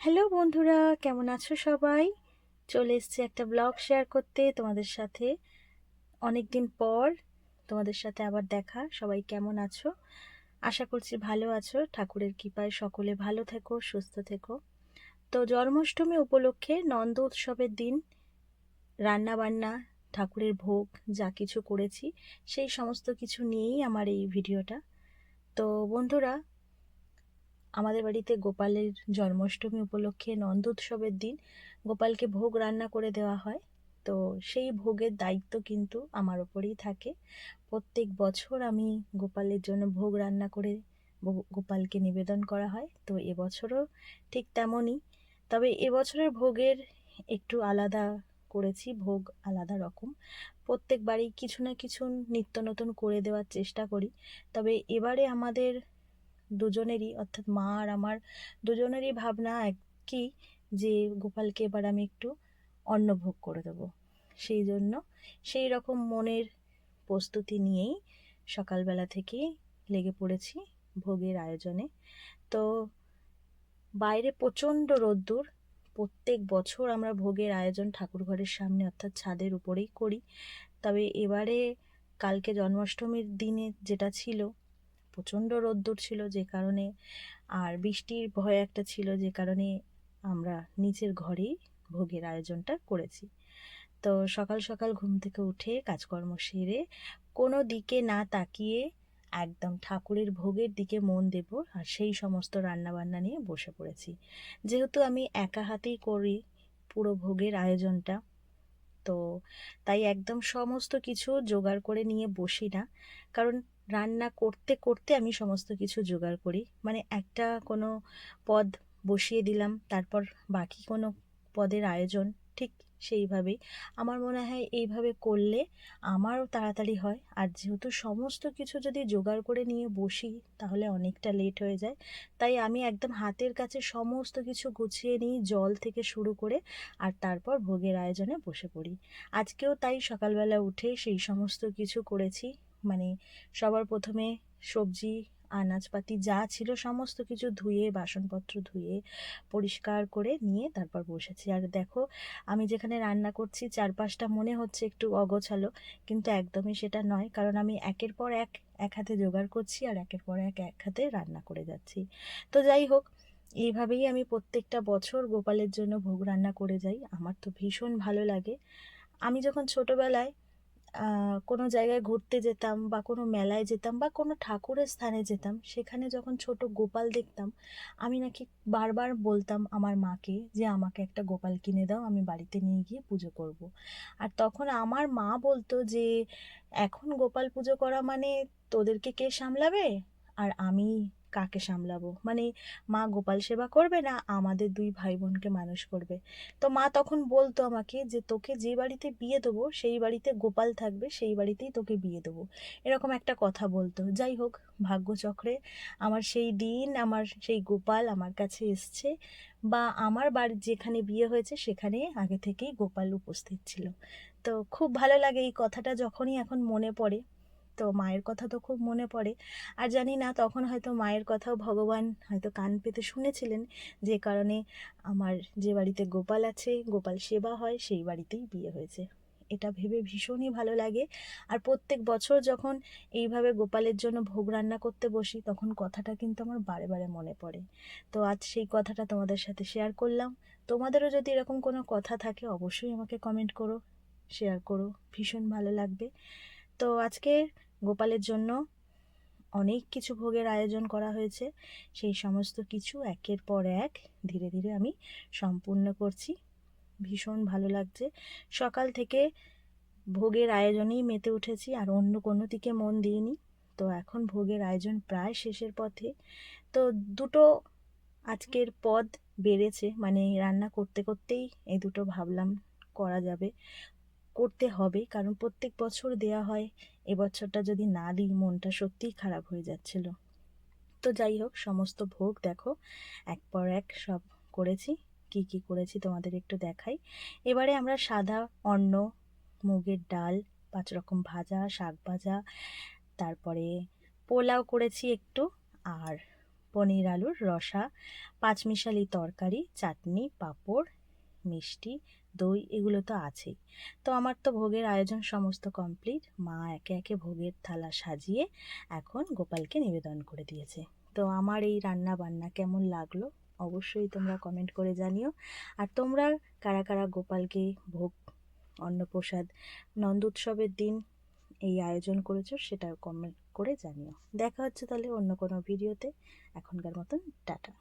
Hello বন্ধুরা, কেমন আছো সবাই? চলে এসছি একটা ব্লগ শেয়ার করতে তোমাদের সাথে। অনেক দিন পর তোমাদের সাথে আবার দেখা। সবাই কেমন আছো? আশা করছি ভালো আছো। ঠাকুরের কৃপায় সকলে ভালো থেকো, সুস্থ থেকো। তো জন্মাষ্টমী উপলক্ষে নন্দ উৎসবের দিন। রান্না বান্না ঠাকুরের ভোগ, যা কিছু করেছি, সেই সমস্ত কিছু নিয়েই আমার এই ভিডিওটা। তো বন্ধুরা আমাদের বাড়িতে গোপালের জন্মাষ্টমী উপলক্ষে নন্দ উৎসবের দিন। গোপালকে ভোগ রান্না করে দেওয়া হয়। তো সেই ভোগের দায়িত্ব কিন্তু আমার ওপরেই থাকে। প্রত্যেক বছর আমি গোপালের জন্য ভোগ রান্না করে গোপালকে নিবেদন করা হয়। তো এবছরও ঠিক তেমনই। তবে এবছরের ভোগের একটু আলাদা করেছি, ভোগ আলাদা রকম। প্রত্যেকবারই কিছু না কিছু নিত্য নতুন করে দেওয়ার চেষ্টা করি। তবে এবারে আমাদের দুজনেরই, অর্থাৎ মা আর আমার দুজনেরই ভাবনা একই যে গোপালকে এবার আমি একটু অন্নভোগ করে দেবো। সেই জন্য সেই রকম মনের প্রস্তুতি নিয়েই সকালবেলা থেকেই লেগে পড়েছি ভোগের আয়োজনে। তো বাইরে প্রচণ্ড রোদ্দুর, প্রত্যেক বছর আমরা ভোগের আয়োজন ঠাকুর ঘরের সামনে অর্থাৎ ছাদের উপরেই করি। তবে এবারে কালকে জন্মাষ্টমীর দিনে যেটা ছিল প্রচণ্ড রোদ্দুর ছিল যে কারণে, আর বৃষ্টির ভয় একটা ছিল যে কারণে আমরা নিচের ঘরেই ভোগের আয়োজনটা করেছি। তো সকাল সকাল ঘুম থেকে উঠে কাজকর্ম সেরে কোনো দিকে না তাকিয়ে একদম ঠাকুরের ভোগের দিকে মন দেব আর সেই সমস্ত রান্নাবান্না নিয়ে বসে পড়েছি। যেহেতু আমি একা হাতেই করি পুরো ভোগের আয়োজনটা, তো তাই একদম সমস্ত কিছু জোগাড় করে নিয়ে বসি না। কারণ রান্না করতে করতে আমি সমস্ত কিছু জোগাড় করি। মানে একটা কোনো পদ বসিয়ে দিলাম, তারপর বাকি কোনো পদের আয়োজন, ঠিক সেইভাবেই। আমার মনে হয় এইভাবে করলে আমারও তাড়াতাড়ি হয়। আর যেহেতু সমস্ত কিছু যদি জোগাড় করে নিয়ে বসি, তাহলে অনেকটা লেট হয়ে যায়। তাই আমি একদম হাতের কাছে সমস্ত কিছু গুছিয়ে নিই, জল থেকে শুরু করে, আর তারপর ভোগের আয়োজনে বসে পড়ি। আজকেও তাই সকালবেলা উঠে সেই সমস্ত কিছু করেছি। মানে সবার প্রথমে সবজি, আনাজপাতি যা ছিল সমস্ত কিছু ধুয়ে, বাসনপত্র ধুয়ে, পরিষ্কার করে নিয়ে তারপর বসেছি। আর দেখো, আমি যেখানে রান্না করছি চারপাশটা মনে হচ্ছে একটু অগোছালো, কিন্তু একদমই সেটা নয়। কারণ আমি একের পর এক এক হাতে জোগাড় করছি আর একের পর এক এক হাতে রান্না করে যাচ্ছি। তো যাই হোক, এইভাবেই আমি প্রত্যেকটা বছর গোপালের জন্য ভোগ রান্না করে যাই। আমার তো ভীষণ ভালো লাগে। আমি যখন ছোটোবেলায় কোনো জায়গায় ঘুরতে যেতাম বা কোনো মেলায় যেতাম বা কোনো ঠাকুরের স্থানে যেতাম, সেখানে যখন ছোট গোপাল দেখতাম, আমি নাকি বারবার বলতাম আমার মাকে যে, আমাকে একটা গোপাল কিনে দাও, আমি বাড়িতে নিয়ে গিয়ে পুজো করব। আর তখন আমার মা বলতো যে, এখন গোপাল পুজো করা মানে তোদেরকে কে সামলাবে আর আমি কাকে সামলাবো? মানে মা গোপাল সেবা করবে না আমাদের দুই ভাই বোনকে মানুষ করবে? তো মা তখন বলতো আমাকে যে, তোকে যে বাড়িতে বিয়ে দেবো, সেই বাড়িতে গোপাল থাকবে, সেই বাড়িতেই তোকে বিয়ে দেবো। এরকম একটা কথা বলতো। যাই হোক, ভাগ্যচক্রে আমার সেই দিন, আমার সেই গোপাল আমার কাছে এসছে বা আমার বাড়ি যেখানে বিয়ে হয়েছে সেখানে আগে থেকেই গোপাল উপস্থিত ছিল। তো খুব ভালো লাগে এই কথাটা যখনই এখন মনে পড়ে। তো মায়ের কথা তো খুব মনে পড়ে। আর জানি না, তখন হয়তো মায়ের কথাও ভগবান হয়তো কান পেতে শুনেছিলেন যে কারণে আমার যে বাড়িতে গোপাল আছে, গোপাল সেবা হয়, সেই বাড়িতেই বিয়ে হয়েছে। এটা ভেবে ভীষণই ভালো লাগে। আর প্রত্যেক বছর যখন এইভাবে গোপালের জন্য ভোগ রান্না করতে বসি, তখন কথাটা কিন্তু আমার বারে বারে মনে পড়ে। তো আজ সেই কথাটা তোমাদের সাথে শেয়ার করলাম। তোমাদেরও যদি এরকম কোনো কথা থাকে, অবশ্যই আমাকে কমেন্ট করো শেয়ার করো। ভীষণ ভালো লাগবে। তো আজকে গোপালের জন্য অনেক কিছু ভোগের আয়োজন করা হয়েছে। সেই সমস্ত কিছু একের পর এক ধীরে ধীরে আমি সম্পূর্ণ করছি। ভীষণ ভালো লাগছে। সকাল থেকে ভোগের আয়োজনেই মেতে উঠেছি, আর অন্য কোনো দিকে মন দিইনি। তো এখন ভোগের আয়োজন প্রায় শেষের পথে। তো দুটো আজকের পদ বেড়েছে মানে রান্না করতে করতেই এই দুটো ভাবলাম করা যাবে। করতে হবে, কারণ প্রত্যেক বছর দেয়া হয় এবছরটা যদি না দিই, মনটা সত্যিই খারাপ হয়ে যাচ্ছিল। তো যাই হোক, সমস্ত ভোগ দেখো, এক পর এক সব করেছি, কি কি করেছি তোমাদের একটু দেখাই। এবারে আমরা সাদা অন্ন, মুগের ডাল, পাঁচ রকম ভাজা, শাক ভাজা, তারপরে পোলাও করেছি একটু, আর পনির আলুর রসা, পাঁচমিশালি তরকারি, চাটনি, পাঁপড় মিষ্টি, দই এগুলো তো আছেই। তো আমার তো ভোগের আয়োজন সমস্ত কমপ্লিট মা একে একে ভোগের থালা সাজিয়ে এখন গোপালকে নিবেদন করে দিয়েছে। তো আমার এই রান্না বান্না কেমন লাগল অবশ্যই তোমরা কমেন্ট করে জানিও। আর তোমরা কারা কারা গোপালকে ভোগ, অন্নপ্রসাদ, নন্দ উৎসবের দিন এই আয়োজন করেছ সেটা কমেন্ট করে জানিও। দেখা হচ্ছে তাহলে অন্য কোনো ভিডিওতে এখনকার মতন টাটা।